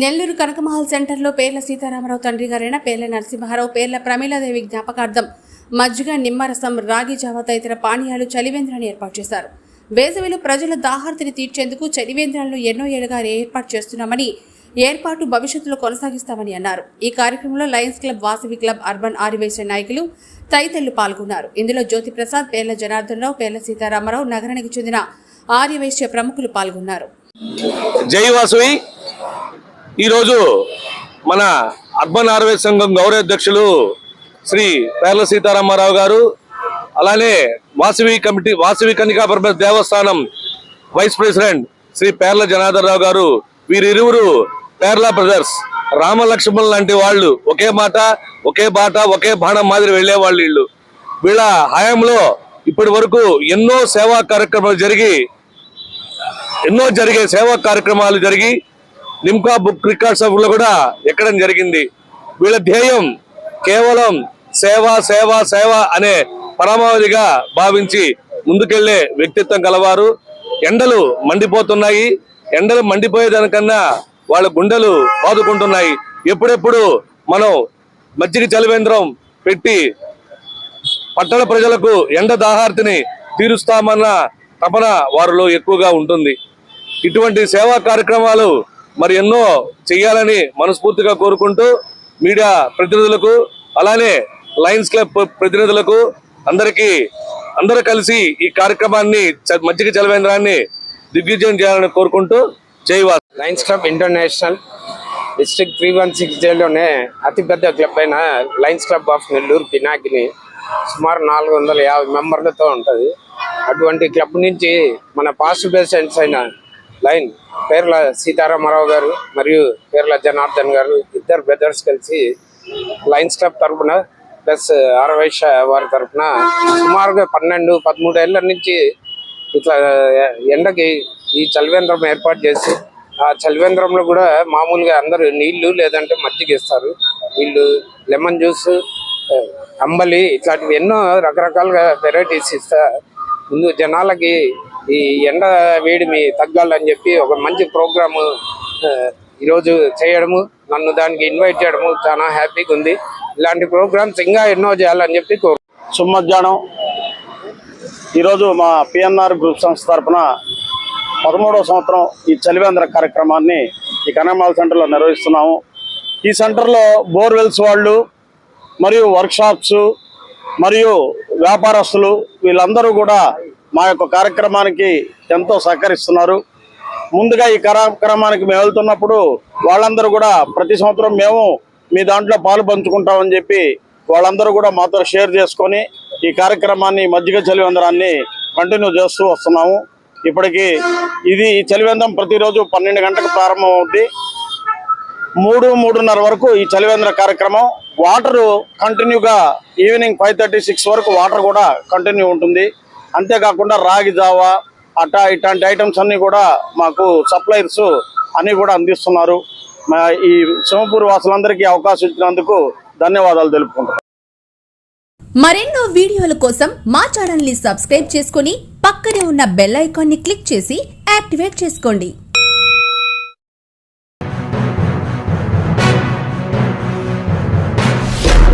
నెల్లూరు కనకమహల్ సెంటర్లో పేర్ల సీతారామరావు తండ్రి గారైన పేర్ల నరసింహారావు పేర్ల ప్రమీలాదేవి జ్ఞాపకార్థం మజ్జిగ నిమ్మరసం రాగి జావ తదితర పానీయాలు చలివేంద్రాన్ని ఏర్పాటు చేశారు. వేసవిలో ప్రజల దాహార్తిని తీర్చేందుకు చలివేంద్రాలను ఎన్నో ఏళ్ళుగా ఏర్పాటు చేస్తున్నామని ఏర్పాటు భవిష్యత్తులో కొనసాగిస్తామని అన్నారు. ఈ కార్యక్రమంలో lions club Vasavi club urban ఆదివేశ నాయకులు తదితరులు పాల్గొన్నారు. ఇందులో జ్యోతి ప్రసాద్ పేర్ల జనార్దనరావు పేర్ల సీతారామరావు నగరానికి చెందిన ఆర్యవైశ్య ప్రముఖులు పాల్గొన్నారు. జై వాసవి. ఈరోజు మన అర్బన్ ఆర్వే సంఘం గౌరవ అధ్యక్షులు శ్రీ పేర్ల సీతారామారావు గారు అలానే వాసవి కమిటీ వాసవి కనికాపరమ దేవస్థానం వైస్ ప్రెసిడెంట్ శ్రీ పేర్ల జనార్దన్ రావు గారు వీరిరువురు పేర్ల బ్రదర్స్ రామలక్ష్మణ్ లాంటి వాళ్ళు ఒకే మాట ఒకే బాట ఒకే బాణం మాదిరి వెళ్ళేవాళ్ళు వీళ్ళు. వీళ్ళ హయాంలో ఇప్పటి వరకు ఎన్నో సేవా కార్యక్రమాలు జరిగి ఎన్నో జరిగే సేవా కార్యక్రమాలు జరిగి లిమ్కా బుక్ రికార్డ్ సభలో కూడా ఎక్కడం జరిగింది. వీళ్ళ ధ్యేయం కేవలం సేవ సేవ సేవ అనే పరమావధిగా భావించి ముందుకెళ్ళే వ్యక్తిత్వం కలవారు. ఎండలు మండిపోతున్నాయి. ఎండలు మండిపోయేదానికన్నా వాళ్ళ గుండెలు బాదుకుంటున్నాయి. ఎప్పుడెప్పుడు మనం మజ్జిగ చలివేంద్రం పెట్టి పట్టణ ప్రజలకు ఎండ దాహార్తిని తీరుస్తామన్న తపన వారిలో ఎక్కువగా ఉంటుంది. ఇటువంటి సేవా కార్యక్రమాలు మరి ఎన్నో చేయాలని మనస్ఫూర్తిగా కోరుకుంటూ మీడియా ప్రతినిధులకు అలానే లయన్స్ క్లబ్ ప్రతినిధులకు అందరికీ అందరూ కలిసి ఈ కార్యక్రమాన్ని మజ్జిగ చలవేంద్రాన్ని దిగ్విజయం చేయాలని కోరుకుంటూ జైవా lions club international district three one six జేలోనే అతిపెద్ద క్లబ్ అయిన lions club of Nellore Pinakini సుమారు నాలుగు వందల యాభై మెంబర్లతో ఉంటుంది. అటువంటి క్లబ్ నుంచి మన పాస్ట్ ప్రెసిడెంట్స్ అయిన లైన్ పేర్ల సీతారామరావు గారు మరియు పేర్ల జనార్దన్ గారు ఇద్దరు బ్రదర్స్ కలిసి లైన్స్ క్లబ్ తరపున ప్లస్ ఆరవైష వారి తరఫున సుమారుగా పన్నెండు పదమూడు ఏళ్ళ నుంచి ఇట్లా ఎండకి ఈ చలివేంద్రం ఏర్పాటు చేసి ఆ చలివేంద్రంలో కూడా మామూలుగా అందరూ నీళ్ళు లేదంటే మజ్జిగ ఇస్తారు. వీళ్ళు లెమన్ జ్యూస్ అంబలి ఇట్లాంటివి ఎన్నో రకరకాలుగా వెరైటీస్ ఇస్తారు ముందు జనాలకి ఈ ఎండ వేడిమి తగ్గాలని చెప్పి ఒక మంచి ప్రోగ్రాము ఈరోజు చేయడము నన్ను దానికి ఇన్వైట్ చేయడము చాలా హ్యాపీగా ఉంది. ఇలాంటి ప్రోగ్రామ్స్ ఇంకా ఎన్నో చేయాలని చెప్పి కోరు సుమధ్యాహ్నం ఈరోజు మా పిఎన్ఆర్ గ్రూప్ సంస్థ తరఫున పదమూడవ సంవత్సరం ఈ చలివేంద్ర కార్యక్రమాన్ని ఈ కనమాల్ సెంటర్లో నిర్వహిస్తున్నాము. ఈ సెంటర్లో బోర్వెల్స్ వాళ్ళు మరియు వర్క్షాప్స్ మరియు వ్యాపారస్తులు వీళ్ళందరూ కూడా మా యొక్క కార్యక్రమానికి ఎంతో సహకరిస్తున్నారు. ముందుగా ఈ కార్యక్రమానికి మేము వెళ్తున్నప్పుడు వాళ్ళందరూ కూడా ప్రతి సంవత్సరం మేము మీ దాంట్లో పాలు పంచుకుంటామని చెప్పి వాళ్ళందరూ కూడా మాతో షేర్ చేసుకొని ఈ కార్యక్రమాన్ని మజ్జిగ చలివేంద్రాన్ని కంటిన్యూ చేస్తూ వస్తున్నాము. ఇప్పటికి ఇది ఈ చలివేంద్రం ప్రతిరోజు పన్నెండు గంటలకు ప్రారంభం అవుద్ది మూడు మూడున్నర వరకు ఈ చలివేంద్ర కార్యక్రమం వాటర్ కంటిన్యూగా ఈవినింగ్ ఫైవ్ థర్టీ సిక్స్ వరకు వాటర్ కూడా కంటిన్యూ ఉంటుంది. అంతేకాకుండా రాగి జావా అట్టా ఇట్లాంటి ఐటమ్స్ అన్నీ కూడా మాకు సప్లైర్స్ అన్నీ కూడా అందిస్తున్నారు. మా ఈ సింహపూర్ వాసులందరికీ అవకాశం ఇచ్చినందుకు ధన్యవాదాలు తెలుపుకుంటున్నాను మరెన్నో వీడియోల కోసం మా ఛానల్ని సబ్స్క్రైబ్ చేసుకుని పక్కనే ఉన్న బెల్ ఐకాన్ని క్లిక్ చేసి యాక్టివేట్ చేసుకోండి.